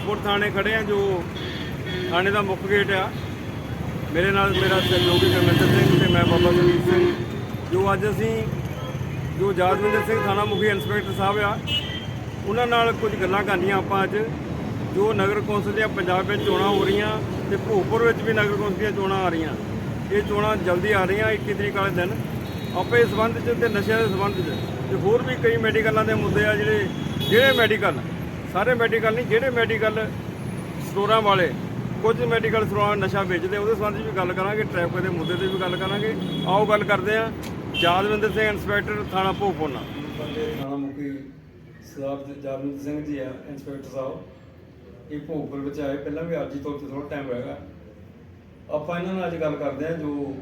ਭੋਪੁਰ ਥਾਣੇ ਖੜੇ ਆ, ਜੋ ਥਾਣੇ ਦਾ ਮੁੱਖ ਗੇਟ ਆ। ਮੇਰੇ ਨਾਲ ਮੇਰਾ ਸਹਿਯੋਗੀ ਗੁਰਮਿੰਦਰ ਸਿੰਘ ਤੇ ਮੈਂ ਬਾਬਾ ਗੁਰਮੀਤ ਸਿੰਘ। ਜੋ ਅੱਜ ਅਸੀਂ, ਜੋ ਜਾਦਵਿੰਦਰ ਸਿੰਘ ਥਾਣਾ ਮੁਖੀ ਇੰਸਪੈਕਟਰ ਸਾਹਿਬ ਆ, ਉਹਨਾਂ ਨਾਲ ਕੁਝ ਗੱਲਾਂ ਕਰਨੀਆਂ ਆਪਾਂ ਅੱਜ। ਜੋ ਨਗਰ ਕੌਂਸਲ ਦੀਆਂ ਪੰਜਾਬ ਵਿੱਚ ਚੋਣਾਂ ਹੋ ਰਹੀਆਂ ਤੇ ਭੋਪੁਰ ਵਿੱਚ ਵੀ ਨਗਰ ਕੌਂਸਲ ਦੀਆਂ ਚੋਣਾਂ ਆ ਰਹੀਆਂ। ਇਹ ਚੋਣਾਂ ਜਲਦੀ ਆ ਰਹੀਆਂ 21 ਤਰੀਕ ਵਾਲੇ ਦਿਨ। ਆਪਾਂ ਇਸ ਸੰਬੰਧ 'ਚ ਤੇ ਨਸ਼ਿਆਂ ਦੇ ਸੰਬੰਧ 'ਚ ਤੇ ਹੋਰ ਵੀ ਕਈ ਮੈਡੀਕਲਾਂ ਦੇ ਮੁੱਦੇ ਆ ਜਿਹੜੇ ਜਿਹੜੇ ਮੈਡੀਕਲ ਸਾਰੇ ਮੈਡੀਕਲ ਨਹੀਂ, ਜਿਹੜੇ ਮੈਡੀਕਲ ਸਟੋਰਾਂ ਵਾਲੇ, ਕੁਝ ਮੈਡੀਕਲ ਸਟੋਰਾਂ ਨਸ਼ਾ ਵੇਚਦੇ, ਉਹਦੇ ਸੰਬੰਧ 'ਚ ਵੀ ਗੱਲ ਕਰਾਂਗੇ ਟ੍ਰੈਫਿਕ ਦੇ ਮੁੱਦੇ ਤੇ ਵੀ ਗੱਲ ਕਰਾਂਗੇ। ਆਓ ਗੱਲ ਕਰਦੇ ਹਾਂ ਜਾਦਵਿੰਦਰ ਸਿੰਘ, ਇੰਸਪੈਕਟਰ ਥਾਣਾ ਭੋਪੁਰ ਨਾਲ ਥਾਣਾ ਮੁਖੀ ਸਰਦਾਰ ਜਰਨਿੰਦਰ ਸਿੰਘ ਜੀ ਆ, ਇੰਸਪੈਕਟਰ ਸਾਹਿਬ। ਇਹ ਭੋਗਪੁਰ ਵਿੱਚ ਆਏ, ਪਹਿਲਾਂ ਵੀ ਅੱਜ ਹੀ ਤੋਂ ਥੋੜਾ ਟਾਈਮ ਹੋਏਗਾ। ਆਪਾਂ ਇਹਨਾਂ ਨਾਲ ਅੱਜ ਗੱਲ ਕਰਦੇ ਆ ਜੋ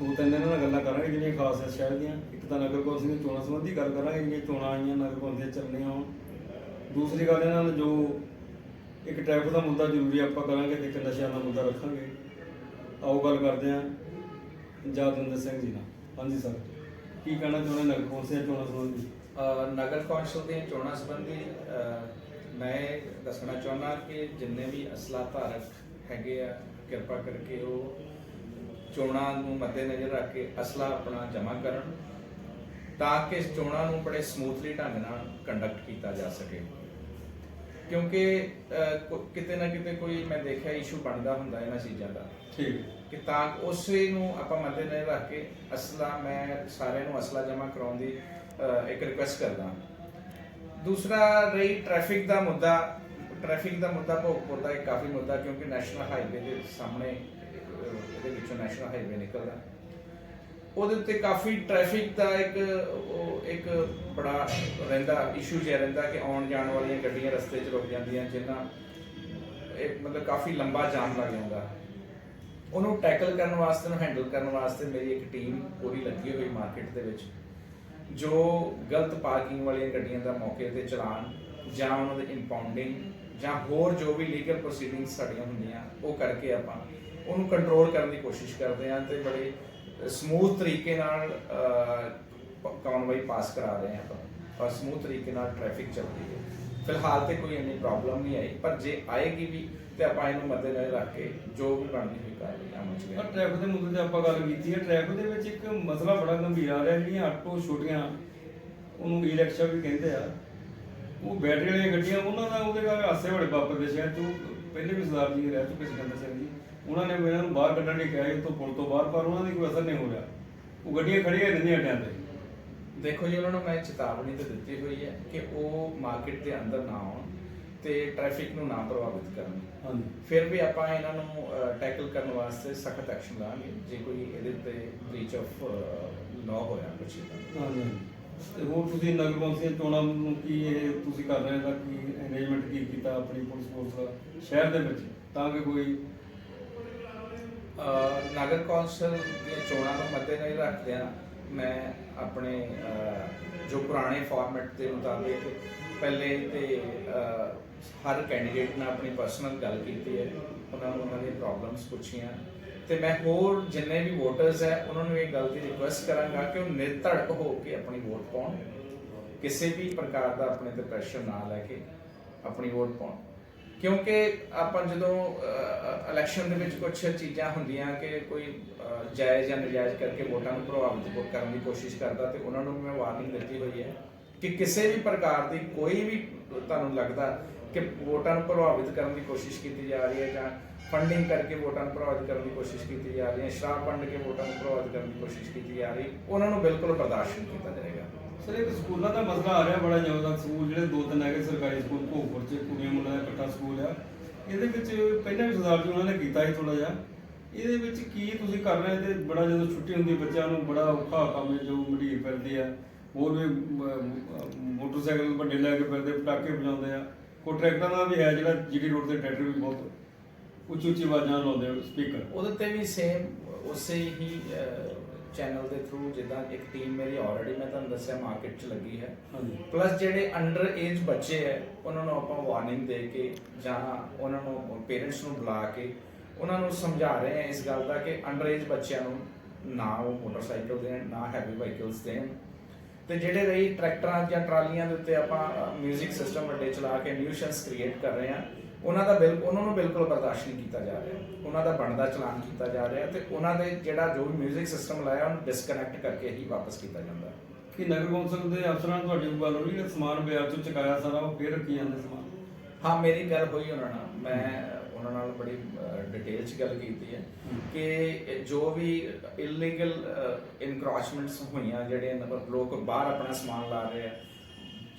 ਦੋ ਤਿੰਨ ਇਹਨਾਂ ਨਾਲ ਗੱਲਾਂ ਕਰਾਂਗੇ, ਜਿਹੜੀਆਂ ਖਾਸ ਸ਼ਹਿਰ ਦੀਆਂ। ਇੱਕ ਤਾਂ ਨਗਰ ਕੌਂਸਲ ਦੀਆਂ ਚੋਣਾਂ ਸੰਬੰਧੀ ਗੱਲ ਕਰਾਂਗੇ, ਜਿਹੜੀਆਂ ਚੋਣਾਂ ਆਈਆਂ, ਨਗਰ ਕੌਂਸਲ ਦੀਆਂ ਚੱਲਣੀਆਂ ਹੋਣ। ਦੂਸਰੀ ਗੱਲ ਇਹਨਾਂ ਨੂੰ ਜੋ ਇੱਕ ਟ੍ਰੈਫਿਕ ਦਾ ਮੁੱਦਾ ਜ਼ਰੂਰੀ ਆਪਾਂ ਕਰਾਂਗੇ ਤੇ ਇੱਕ ਨਸ਼ਿਆਂ ਦਾ ਮੁੱਦਾ ਰੱਖਾਂਗੇ। ਆਓ ਗੱਲ ਕਰਦੇ ਹਾਂ ਜਦਿੰਦਰ ਸਿੰਘ ਜੀ ਨਾਲ। ਹਾਂਜੀ ਸਰ, ਕੀ ਕਹਿਣਾ ਚਾਹੁੰਦੇ ਨਗਰ ਕੌਂਸਲ ਦੀਆਂ ਚੋਣਾਂ ਸੰਬੰਧੀ? ਨਗਰ ਕੌਂਸਲ ਦੀਆਂ ਚੋਣਾਂ ਸੰਬੰਧੀ ਮੈਂ ਦੱਸਣਾ ਚਾਹੁੰਦਾ ਕਿ ਜਿੰਨੇ ਵੀ ਅਸਲਾ ਧਾਰਕ ਹੈਗੇ ਆ, ਕਿਰਪਾ ਕਰਕੇ ਉਹ ਚੋਣਾਂ ਨੂੰ ਮੱਦੇਨਜ਼ਰ ਰੱਖ ਕੇ ਅਸਲਾ ਆਪਣਾ ਜਮ੍ਹਾਂ ਕਰਨ। ਤਾਂ ਕਿ ਇਸ ਚੋਣਾਂ ਨੂੰ ਬੜੇ ਸਮੂਥਲੀ ਢੰਗ ਨਾਲ ਕੰਡਕਟ ਕੀਤਾ ਜਾ ਸਕੇ। ਕਿਉਂਕਿ ਕਿਤੇ ਨਾ ਕਿਤੇ ਕੋਈ ਮੈਂ ਦੇਖਿਆ ਇਸ਼ੂ ਬਣਦਾ ਹੁੰਦਾ ਇਹਨਾਂ ਚੀਜ਼ਾਂ ਦਾ। ਠੀਕ। ਕਿ ਤਾਂ ਉਸੇ ਨੂੰ ਆਪਾਂ ਮੱਦੇ ਨਜ਼ਰ ਰੱਖ ਕੇ ਅਸਲਾ ਮੈਂ ਸਾਰਿਆਂ ਨੂੰ ਅਸਲਾ ਜਮ੍ਹਾਂ ਕਰਾਉਣ ਦੀ ਇੱਕ ਰਿਕੁਐਸਟ ਕਰਦਾ। ਦੂਸਰਾ ਰਹੀ ਟ੍ਰੈਫਿਕ ਦਾ ਮੁੱਦਾ। ਟ੍ਰੈਫਿਕ ਦਾ ਮੁੱਦਾ ਭੋਗਪੁਰ ਦਾ ਇੱਕ ਕਾਫੀ ਮੁੱਦਾ ਕਿਉਂਕਿ ਨੈਸ਼ਨਲ ਹਾਈਵੇ ਦੇ ਸਾਹਮਣੇ ਇਹਦੇ ਵਿੱਚੋਂ ਨੈਸ਼ਨਲ ਹਾਈਵੇ ਨਿਕਲਦਾ। ਉਹਦੇ ਉੱਤੇ ਕਾਫੀ ਟ੍ਰੈਫਿਕ ਦਾ ਇੱਕ, ਉਹ ਇੱਕ ਬੜਾ ਰਹਿੰਦਾ ਇਸ਼ੂ ਜਿਹਾ ਰਹਿੰਦਾ ਕਿ ਆਉਣ ਜਾਣ ਵਾਲੀਆਂ ਗੱਡੀਆਂ ਰਸਤੇ 'ਚ ਰੁਕ ਜਾਂਦੀਆਂ ਜਿਨ੍ਹਾਂ ਇਹ ਮਤਲਬ ਕਾਫੀ ਲੰਬਾ ਜਾਮ ਲੱਗ ਜਾਂਦਾ। ਉਹਨੂੰ ਟੈਕਲ ਕਰਨ ਵਾਸਤੇ ਨੂੰ ਹੈਂਡਲ ਕਰਨ ਵਾਸਤੇ ਮੇਰੀ ਇੱਕ ਟੀਮ ਪੂਰੀ ਲੱਗੀ ਹੋਈ ਮਾਰਕੀਟ ਦੇ ਵਿੱਚ, ਜੋ ਗਲਤ ਪਾਰਕਿੰਗ ਵਾਲੀਆਂ ਗੱਡੀਆਂ ਦਾ ਮੌਕੇ ਤੇ ਚਲਾਨ ਜਾਂ ਉਹਨਾਂ ਦੇ ਇੰਪਾਊਂਡਿੰਗ ਜਾਂ ਹੋਰ ਜੋ ਵੀ ਲੀਗਲ ਪ੍ਰੋਸੀਡਿੰਗਸ ਸਾਡੀਆਂ ਹੁੰਦੀਆਂ, ਉਹ ਕਰਕੇ ਆਪਾਂ ਉਹਨੂੰ ਕੰਟਰੋਲ ਕਰਨ ਦੀ ਕੋਸ਼ਿਸ਼ ਕਰਦੇ ਹਾਂ ਤੇ ਬੜੇ ਸਮੂਥ ਤਰੀਕੇ ਨਾਲ ਕਾਨਵਾਈ ਪਾਸ ਕਰਾ ਰਹੇ ਹਾਂ ਆਪਾਂ। ਔਰ ਸਮੂਥ ਤਰੀਕੇ ਨਾਲ ਟ੍ਰੈਫਿਕ ਚੱਲਦੀ ਹੈ। ਫਿਲਹਾਲ ਤੇ ਕੋਈ ਇੰਨੀ ਪ੍ਰੋਬਲਮ ਨਹੀਂ ਆਈ। ਪਰ ਜੇ ਆਏਗੀ ਵੀ, ਤੇ ਆਪਾਂ ਇਹਨੂੰ ਮੱਦੇਨਜ਼ਰ ਰੱਖ ਕੇ ਜੋ ਵੀ ਬਣਦੀ ਹੋਈ ਕਾਰਵਾਈ ਅਮਲ ਚ ਪਰ ਟ੍ਰੈਫਿਕ ਦੇ ਮੁੱਦੇ ਤੇ ਆਪਾਂ ਗੱਲ ਕੀਤੀ ਹੈ। ਟ੍ਰੈਫਿਕ ਦੇ ਵਿੱਚ ਇੱਕ ਮਸਲਾ ਬੜਾ ਗੰਭੀਰ ਆ ਰਿਹਾ ਜਿਹੜੀਆਂ ਆਟੋ ਛੋਟੀਆਂ, ਉਹਨੂੰ e ਈ ਰਿਕਸ਼ਾ ਵੀ ਕਹਿੰਦੇ ਆ। ਉਹ ਬੈਟਰੀ ਵਾਲੀਆਂ ਗੱਡੀਆਂ, ਉਹਨਾਂ ਦਾ ਉਹਦੇ ਨਾਲ ਹਾਸੇ ਬੜੇ ਵਾਪਰਦੇ ਸ਼ਹਿਰ ਚ ਪਹਿਲੇ ਵੀ ਸਰਦਾਰ ਜੀ ਰਹਿ ਚੁੱਕੇ ਸਿਕੰਦਰ ਸਿੰਘ ਜੀ। ਉਹਨਾਂ ਨੇ ਇਹਨਾਂ ਨੂੰ ਬਾਹਰ ਕੱਢਣ ਲਈ ਕਿਹਾ ਇਹ ਤੋਂ ਪੁਲ ਤੋਂ ਬਾਹਰ ਪਰ ਉਹਨਾਂ ਦੀ ਕੋਈ ਅਸਰ ਨਹੀਂ ਹੋ ਰਿਹਾ। ਉਹ ਗੱਡੀਆਂ ਖੜੀਆਂ ਰਹਿੰਦੀਆਂ ਅੱਡਿਆਂ ਤੇ। ਦੇਖੋ ਜੀ ਉਹਨਾਂ ਨੂੰ ਮੈਂ ਚੇਤਾਵਨੀ ਤਾਂ ਦਿੱਤੀ ਹੋਈ ਹੈ ਕਿ ਉਹ ਮਾਰਕੀਟ ਦੇ ਅੰਦਰ ਨਾ ਆਉਣ ਤੇ ਟ੍ਰੈਫਿਕ ਨੂੰ ਨਾ ਪ੍ਰਭਾਵਿਤ ਕਰਨ। ਹਾਂਜੀ। ਫਿਰ ਵੀ ਆਪਾਂ ਇਹਨਾਂ ਨੂੰ ਟੈਕਲ ਕਰਨ ਵਾਸਤੇ ਸਖਤ ਐਕਸ਼ਨ ਲਾਂਗੇ ਜੇ ਕੋਈ ਇਹਦੇ ਤੇ ਬ੍ਰੀਚ ਆਫ ਲਾਅ ਹੋਇਆ ਇਦਾਂ ਹਾਂਜੀ। ਤੇ ਹੋਰ ਤੁਸੀਂ ਨਗਰ ਕੌਂਸਲ ਚੋਣਾਂ ਨੂੰ ਕੀ ਇਹ ਤੁਸੀਂ ਕਰ ਰਹੇ ਹੋ ਕੀ ਅਰੇਂਜਮੈਂਟ ਕੀ ਕੀਤਾ ਆਪਣੀ ਪੁਲਿਸ ਫੋਰਸ ਦਾ ਸ਼ਹਿਰ ਦੇ ਵਿੱਚ ਤਾਂ ਕਿ ਕੋਈ ਨਗਰ ਕੌਂਸਲ ਦੀਆਂ ਚੋਣਾਂ ਨੂੰ ਮੱਦੇਨਜ਼ਰ ਰੱਖਦਿਆਂ ਮੈਂ ਆਪਣੇ ਜੋ ਪੁਰਾਣੇ ਫਾਰਮੈਟ ਦੇ ਮੁਤਾਬਿਕ ਪਹਿਲੇ ਤੇ ਹਰ ਕੈਂਡੀਡੇਟ ਨਾਲ ਆਪਣੀ ਪਰਸਨਲ ਗੱਲ ਕੀਤੀ ਹੈ, ਉਹਨਾਂ ਨੂੰ ਉਹਨਾਂ ਦੀਆਂ ਪ੍ਰੋਬਲਮਸ ਪੁੱਛੀਆਂ। ਤੇ ਮੈਂ ਹੋਰ ਜਿੰਨੇ ਵੀ ਵੋਟਰਸ ਹੈ, ਉਹਨਾਂ ਨੂੰ ਇਹ ਗੱਲ ਦੀ ਰਿਕੁਐਸਟ ਕਰਾਂਗਾ ਕਿ ਉਹ ਨਿਰਧੜਕ ਹੋ ਕੇ ਆਪਣੀ ਵੋਟ ਪਾਉਣ। ਕਿਸੇ ਵੀ ਪ੍ਰਕਾਰ ਦਾ ਆਪਣੇ ਤੇ ਪ੍ਰੈਸ਼ਰ ਨਾ ਲੈ ਕੇ ਆਪਣੀ ਵੋਟ ਪਾਉਣ। ਕਿਉਂਕਿ ਆਪਾਂ ਜਦੋਂ ਇਲੈਕਸ਼ਨ ਦੇ ਵਿੱਚ ਕੁਝ ਚੀਜ਼ਾਂ ਹੁੰਦੀਆਂ ਕਿ ਕੋਈ ਜਾਇਜ਼ ਜਾਂ ਨਜਾਇਜ਼ ਕਰਕੇ ਵੋਟਾਂ ਨੂੰ ਪ੍ਰਭਾਵਿਤ ਕਰਨ ਦੀ ਕੋਸ਼ਿਸ਼ ਕਰਦਾ ਤੇ ਉਹਨਾਂ ਨੂੰ ਮੈਂ ਵਾਰਨਿੰਗ ਦਿੱਤੀ ਹੋਈ ਹੈ ਕਿ ਕਿਸੇ ਵੀ ਪ੍ਰਕਾਰ ਦੀ ਕੋਈ ਵੀ ਤੁਹਾਨੂੰ ਲੱਗਦਾ ਕਿ ਵੋਟਾਂ ਨੂੰ ਪ੍ਰਭਾਵਿਤ ਕਰਨ ਦੀ ਕੋਸ਼ਿਸ਼ ਕੀਤੀ ਜਾ ਰਹੀ ਹੈ ਜਾਂ ਫੰਡਿੰਗ ਕਰਕੇ ਵੋਟਾਂ ਨੂੰ ਪ੍ਰਭਾਵਿਤ ਕਰਨ ਦੀ ਕੋਸ਼ਿਸ਼ ਕੀਤੀ ਜਾ ਰਹੀ ਹੈ, ਸ਼ਰਾਬ ਵੰਡ ਕੇ ਵੋਟਾਂ ਨੂੰ ਪ੍ਰਭਾਵਿਤ ਕਰਨ ਦੀ ਕੋਸ਼ਿਸ਼ ਕੀਤੀ ਜਾ ਰਹੀ, ਉਹਨਾਂ ਨੂੰ ਬਿਲਕੁਲ ਬਰਦਾਸ਼ਤ ਨਹੀਂ ਕੀਤਾ ਜਾਏਗਾ। ਸਰ, ਇੱਕ ਸਕੂਲਾਂ ਦਾ ਮਸਲਾ ਆ ਰਿਹਾ ਬੜਾ ਜ਼ਬਰਦਸਤ ਸਕੂਲ, ਜਿਹੜੇ ਦੋ ਤਿੰਨ ਹੈਗੇ ਸਰਕਾਰੀ ਸਕੂਲ, ਭੋਗਪੁਰ ਚ ਕੁੜੀਆਂ ਮੁੰਡਿਆਂ ਦਾ ਇਕੱਠਾ ਸਕੂਲ ਆ। ਇਹਦੇ ਵਿੱਚ ਪਹਿਲਾਂ ਵੀ ਸਰਦਾਰ ਜੀ ਉਹਨਾਂ ਨੇ ਕੀਤਾ ਸੀ ਥੋੜਾ ਜਿਹਾ। ਇਹਦੇ ਵਿੱਚ ਕੀ ਤੁਸੀਂ ਕਰ ਰਹੇ ਤੇ ਬੜਾ ਜਦੋਂ ਛੁੱਟੀ ਹੁੰਦੀ, ਬੱਚਿਆਂ ਨੂੰ ਬੜਾ ਔਖਾ ਕੰਮ ਹੈ, ਜੋ ਮੰਡੀਰ ਫਿਰਦੇ ਆ। ਹੋਰ ਵੀ ਮੋਟਰਸਾਈਕਲ ਵੱਡੇ ਲੈ ਕੇ ਫਿਰਦੇ, ਪਟਾਕੇ ਵਜਾਉਂਦੇ ਆ। ਕੋਈ ਟਰੈਕਟਰਾਂ ਦਾ ਵੀ ਹੈ ਜਿਹੜਾ ਜੀਡੀ ਰੋਡ ਤੇ ਟਰੈਕਟਰ ਵੀ ਬਹੁਤ ਉੱਚੀ ਉੱਚੀ ਆਵਾਜ਼ਾਂ ਲਾਉਂਦੇ ਸਪੀਕਰ। ਉਹਦੇ ਤੇ ਵੀ ਸੇਮ ਉਸੇ ਹੀ ਚੈਨਲ ਦੇ ਥਰੂ ਜਿੱਦਾਂ ਇੱਕ ਟੀਮ ਮੇਰੀ ਆਲਰੇਡੀ ਮੈਂ ਤੁਹਾਨੂੰ ਦੱਸਿਆ ਮਾਰਕੀਟ 'ਚ ਲੱਗੀ ਹੈ। ਪਲੱਸ ਜਿਹੜੇ ਅੰਡਰ ਏਜ ਬੱਚੇ ਹੈ ਉਹਨਾਂ ਨੂੰ ਆਪਾਂ ਵਾਰਨਿੰਗ ਦੇ ਕੇ ਜਾਂ ਉਹਨਾਂ ਨੂੰ ਪੇਰੈਂਟਸ ਨੂੰ ਬੁਲਾ ਕੇ ਉਹਨਾਂ ਨੂੰ ਸਮਝਾ ਰਹੇ ਹਾਂ ਇਸ ਗੱਲ ਦਾ ਕਿ ਅੰਡਰ ਏਜ ਬੱਚਿਆਂ ਨੂੰ ਨਾ ਉਹ ਮੋਟਰਸਾਈਕਲ ਦੇਣ ਨਾ ਹੈਵੀ ਵਾਹੀਕਲਸ ਦੇਣ। ਤੇ ਜਿਹੜੇ ਰਹੀ ਟਰੈਕਟਰਾਂ ਜਾਂ ਟਰਾਲੀਆਂ ਦੇ ਉੱਤੇ ਆਪਾਂ 뮤직 ਸਿਸਟਮ ਵੱਡੇ ਚਲਾ ਕੇ ਨਿਊਸ਼ਨਸ ਕ੍ਰੀਏਟ ਕਰ ਰਹੇ ਆ ਉਹਨਾਂ ਦਾ ਬਿਲ ਉਹਨਾਂ ਨੂੰ ਬਿਲਕੁਲ ਬਰਦਾਸ਼ਤ ਨਹੀਂ ਕੀਤਾ ਜਾ ਰਿਹਾ। ਉਹਨਾਂ ਦਾ ਬਣਦਾ ਚਲਾਨ ਕੀਤਾ ਜਾ ਰਿਹਾ ਤੇ ਉਹਨਾਂ ਦੇ ਜਿਹੜਾ ਜੋ ਵੀ 뮤직 ਸਿਸਟਮ ਲਾਇਆ ਉਹਨੂੰ ਡਿਸਕਨੈਕਟ ਕਰਕੇ ਹੀ ਵਾਪਸ ਕੀਤਾ ਜਾਂਦਾ। ਕਿ ਨਗਰ ਕੌਂਸਲ ਦੇ ਅਫਸਰਾਂ ਤੁਹਾਡੀ ਗੱਲ ਹੋਈ ਜਿਹੜਾ ਸਮਾਨ ਬਾਜ਼ਾਰ ਚੋਂ ਚੁਕਾਇਆ ਸਾਰਾ ਉਹ ਫੇਰ ਰੱਖੀ ਜਾਂਦੇ ਸਮਾਨ? ਹਾਂ ਮੇਰੀ ਗੱਲ ਹੋਈ ਉਹਨਾਂ ਨਾਲ। ਮੈਂ ਉਹਨਾਂ ਨਾਲ ਬੜੀ ਡਿਟੇਲ 'ਚ ਗੱਲ ਕੀਤੀ ਹੈ ਕਿ ਜੋ ਵੀ ਇਲੀਗਲ ਇਨਕਰੋਚਮੈਂਟਸ ਹੋਈਆਂ ਜਿਹੜੇ ਲੋਕ ਬਾਹਰ ਆਪਣਾ ਸਮਾਨ ਲਾ ਰਹੇ ਆ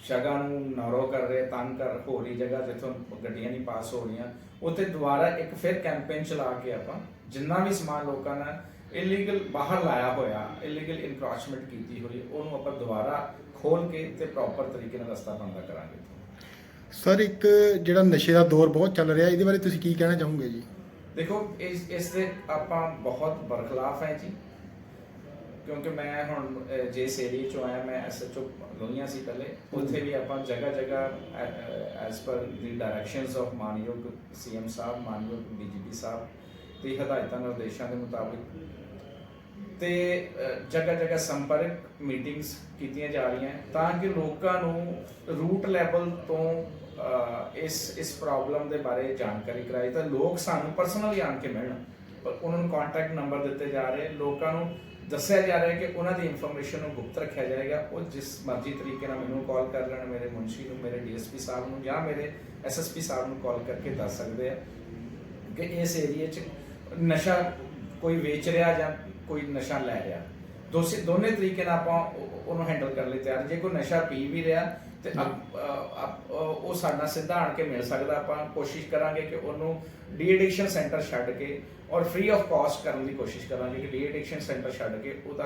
ਜਗ੍ਹਾ ਨੂੰ ਨਰੋ ਕਰ ਰਹੇ ਤੰਗ ਕਰ ਹੋ ਰਹੀ ਜਗ੍ਹਾ ਜਿੱਥੋਂ ਗੱਡੀਆਂ ਨਹੀਂ ਪਾਸ ਹੋ ਰਹੀਆਂ ਉੱਥੇ ਦੁਬਾਰਾ ਇੱਕ ਫਿਰ ਕੈਂਪੇਨ ਚਲਾ ਕੇ ਆਪਾਂ ਜਿੰਨਾ ਵੀ ਸਮਾਨ ਲੋਕਾਂ ਨੇ ਇਲੀਗਲ ਬਾਹਰ ਲਾਇਆ ਹੋਇਆ ਇਲੀਗਲ ਇਨਕਰੋਚਮੈਂਟ ਕੀਤੀ ਹੋਈ ਉਹਨੂੰ ਆਪਾਂ ਦੁਬਾਰਾ ਖੋਲ ਕੇ ਤੇ ਪ੍ਰੋਪਰ ਤਰੀਕੇ ਨਾਲ ਰਸਤਾ ਬੰਦਾ ਕਰਾਂਗੇ ਸਰ ਇੱਕ ਜਿਹੜਾ ਨਸ਼ੇ ਦਾ ਦੌਰ ਬਹੁਤ ਚੱਲ ਰਿਹਾ ਇਹਦੇ ਬਾਰੇ ਤੁਸੀਂ ਕੀ ਕਹਿਣਾ ਚਾਹੋਗੇ ਜੀ? ਦੇਖੋ ਇਸ ਇਸ ਦੇ ਆਪਾਂ ਬਹੁਤ ਬਰਖਲਾਫ ਹੈ ਜੀ। ਕਿਉਂਕਿ ਮੈਂ ਹੁਣ ਅਹ, ਜਿਸ ਏਰੀਏ ਚੋਂ ਆਇਆ ਮੈਂ ਐਸਐਚਓ ਲੋਹੀਆਂ ਸੀ ਪਹਿਲੇ ਉੱਥੇ ਵੀ ਆਪਾਂ ਜਗ੍ਹਾ ਜਗ੍ਹਾ as per the directions of ਮਾਨਯੋਗ ਸੀਐਮ ਸਾਹਿਬ ਮਾਨਯੋਗ ਡੀਜੀਪੀ ਸਾਹਿਬ ਦੀ ਹਦਾਇਤਾਂ ਨਿਰਦੇਸ਼ਾਂ ਦੇ ਮੁਤਾਬਿਕ। ਤੇ ਜਗ੍ਹਾ ਜਗ੍ਹਾ ਸੰਪਰਕ ਮੀਟਿੰਗਸ ਕੀਤੀਆਂ ਜਾ ਰਹੀਆਂ ਤਾਂ ਕਿ ਲੋਕਾਂ ਨੂੰ ਰੂਟ ਲੈਵਲ ਤੋਂ ਇਸ ਇਸ ਪ੍ਰੋਬਲਮ ਦੇ ਬਾਰੇ ਜਾਣਕਾਰੀ ਕਰਾਈ ਤਾਂ ਲੋਕ ਸਾਨੂੰ ਪਰਸਨਲੀ ਆਣ ਕੇ ਮਿਲਣ। ਪਰ ਉਹਨਾਂ ਨੂੰ ਕੰਟੈਕਟ ਨੰਬਰ ਦਿੱਤੇ ਜਾ ਰਹੇ, ਲੋਕਾਂ ਨੂੰ ਦੱਸਿਆ ਜਾ ਰਿਹਾ ਕਿ ਉਹਨਾਂ ਦੀ ਇਨਫੋਰਮੇਸ਼ਨ ਨੂੰ ਗੁਪਤ ਰੱਖਿਆ ਜਾਏਗਾ। ਉਹ ਜਿਸ ਮਰਜ਼ੀ ਤਰੀਕੇ ਨਾਲ ਮੈਨੂੰ ਕਾਲ ਕਰ ਲੈਣ, ਮੇਰੇ ਮੁਨਸ਼ੀ ਨੂੰ, ਮੇਰੇ ਡੀਐਸਪੀ ਸਾਹਿਬ ਨੂੰ ਜਾਂ ਮੇਰੇ ਐਸਐਸਪੀ ਸਾਹਿਬ ਨੂੰ ਕਾਲ ਕਰਕੇ ਦੱਸ ਸਕਦੇ ਆ ਕਿ ਇਸ ਏਰੀਏ 'ਚ ਨਸ਼ਾ ਕੋਈ ਵੇਚ ਰਿਹਾ ਜਾਂ ਕੋਈ ਨਸ਼ਾ ਲੈ ਰਿਹਾ। ਦੋਸੇ ਦੋਨੇ ਤਰੀਕੇ ਨਾਲ ਆਪਾਂ ਉਹ- ਉਹਨੂੰ ਹੈਂਡਲ ਕਰਨ ਲਈ ਤਿਆਰ। ਜੇ ਕੋਈ ਨਸ਼ਾ ਪੀ ਵੀ ਰਿਹਾ ਤੇ ਉਹ ਸਾਡਾ ਸਿੱਧਾ ਆਣ ਕੇ ਮਿਲ ਸਕਦਾ। ਆਪਾਂ ਕੋਸ਼ਿਸ਼ ਕਰਾਂਗੇ ਕਿ ਉਹਨੂੰ ਡੀ ਐਡਿਕਸ਼ਨ ਸੈਂਟਰ ਛੱਡ ਕੇ ਔਰ ਫ੍ਰੀ ਆਫ ਕਾਸਟ ਕਰਨ ਦੀ ਕੋਸ਼ਿਸ਼ ਕਰਾਂਗੇ ਕਿ ਡੀ ਐਡਿਕਸ਼ਨ ਸੈਂਟਰ ਛੱਡ ਕੇ ਉਹਦਾ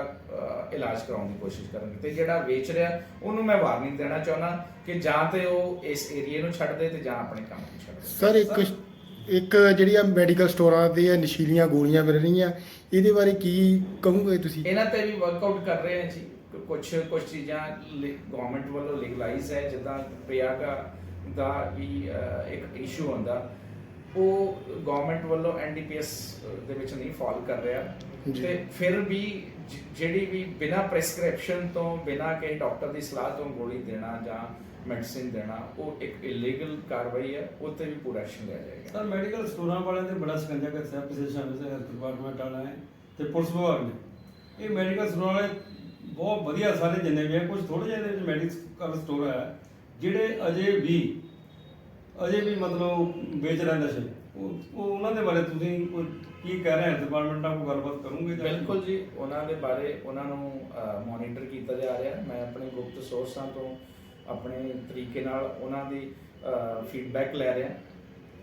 ਇਲਾਜ ਕਰਾਉਣ ਦੀ ਕੋਸ਼ਿਸ਼ ਕਰਾਂਗੇ। ਤੇ ਜਿਹੜਾ ਵੇਚ ਰਿਹਾ ਉਹਨੂੰ ਮੈਂ ਵਾਰਨਿੰਗ ਦੇਣਾ ਚਾਹੁੰਦਾ ਕਿ ਜਾਂ ਤੇ ਉਹ ਇਸ ਏਰੀਏ ਨੂੰ ਛੱਡ ਦੇ ਤੇ ਜਾਂ ਆਪਣੇ ਕੰਮ ਨੂੰ ਛੱਡ ਦੇ। ਸਰ ਇੱਕ ਇੱਕ ਜਿਹੜੀਆਂ ਮੈਡੀਕਲ ਸਟੋਰਾਂ ਤੇ ਨਸ਼ੀਲੀਆਂ ਗੋਲੀਆਂ ਮਿਲ ਰਹੀਆਂ ਇਹਦੇ ਬਾਰੇ ਕੀ ਕਹੋਗੇ ਤੁਸੀਂ? ਇਹਨਾਂ ਤੇ ਵੀ ਵਰਕਆਊਟ ਕਰ ਰਹੇ ਹਾਂ ਜੀ। ਕੁਝ ਕੁਝ ਚੀਜ਼ਾਂ ਗਵਰਨਮੈਂਟ ਵੱਲੋਂ ਲੀਗਲਾਈਜ਼ ਹੈ ਜਿੱਦਾਂ ਪਿਆਗਾ ਦਾ ਵੀ ਇੱਕ ਇਸ਼ੂ ਹੁੰਦਾ ਉਹ ਗਵਰਨਮੈਂਟ ਵੱਲੋਂ ਐਨਡੀਪੀਐਸ ਦੇ ਵਿੱਚ ਨਹੀਂ ਫਾਲ ਕਰ ਰਿਹਾ। ਤੇ ਫਿਰ ਵੀ ਜਿਹੜੀ ਵੀ ਬਿਨਾ ਪ੍ਰੈਸਕ੍ਰਿਪਸ਼ਨ ਤੋਂ, ਬਿਨਾ ਕਿਸੇ ਡਾਕਟਰ ਦੀ ਸਲਾਹ ਤੋਂ ਗੋਲੀ ਦੇਣਾ ਜਾਂ ਮੈਡੀਸਿਨ ਦੇਣਾ, ਉਹ ਇੱਕ ਇਲੀਗਲ ਕਾਰਵਾਈ ਹੈ ਉਹ ਤੇ ਵੀ ਪੂਰਾ ਐਕਸ਼ਨ ਲਿਆ ਜਾਏਗਾ। ਸਰ ਮੈਡੀਕਲ ਸਟੋਰਾਂ ਵਾਲਿਆਂ ਤੇ ਬੜਾ ਸਕੰਜਾ ਕੱਸਿਆ ਪਿਛਲੇ ਸ਼ਾਮੇ ਸੇ ਹੈਲਥ ਡਿਪਾਰਟਮੈਂਟ ਵਾਲਾ ਹੈ ਤੇ ਪੁਲਿਸ ਵਿਭਾਗ ਨੇ। ਇਹ ਮੈਡੀਕਲ ਸਟੋਰ ਵਾਲੇ ਬਹੁਤ ਵਧੀਆ ਸਾਰੇ ਜਿੰਨੇ ਵੀ ਹੈ ਕੁਝ ਥੋੜੇ ਜਿਹੇ ਦੇ ਵਿੱਚ ਮੈਡੀਕਲ ਸਟੋਰ ਹੈ ਜਿਹੜੇ ਅਜੇ ਵੀ ਅਜੇ ਵੀ ਮਤਲਬ ਵੇਚ ਰਹੇ ਨਸ਼ੇ। ਉਹ ਉਹ ਉਹਨਾਂ ਦੇ ਬਾਰੇ ਤੁਸੀਂ ਕੋਈ ਕੀ ਕਹਿ ਰਹੇ ਹੈਲਥ ਡਿਪਾਰਟਮੈਂਟ ਨਾਲ ਕੋਈ ਗੱਲਬਾਤ ਕਰੋਗੇ ਜਾਂ- ਬਿਲਕੁਲ ਜੀ ਉਹਨਾਂ ਦੇ ਬਾਰੇ ਉਹਨਾਂ ਨੂੰ ਮੋਨੀਟਰ ਕੀਤਾ ਜਾ ਰਿਹਾ। ਮੈਂ ਆਪਣੇ ਗੁਪਤ ਸੋਰਸਾਂ ਤੋਂ ਆਪਣੇ ਤਰੀਕੇ ਨਾਲ ਉਹਨਾਂ ਦੀ ਫੀਡਬੈਕ ਲੈ ਰਿਹਾ।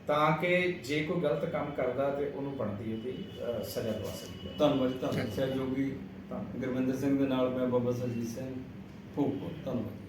ਤਾਂ ਕਿ ਜੇ ਕੋਈ ਗਲਤ ਕੰਮ ਕਰਦਾ ਤੇ ਉਹਨੂੰ ਬਣਦੀ ਉਹਦੀ ਸਜ਼ਾ ਦਵਾ ਸਕੀਏ। ਧੰਨਵਾਦ ਜੀ, ਧੰਨਵਾਦ। ਸਹਿਯੋਗੀ ਗੁਰਵਿੰਦਰ ਸਿੰਘ ਦੇ ਨਾਲ ਮੈਂ ਬਾਬਾ ਸਰਜੀਤ ਸਿੰਘ ਭੋਗਪੁਰ। ਧੰਨਵਾਦ।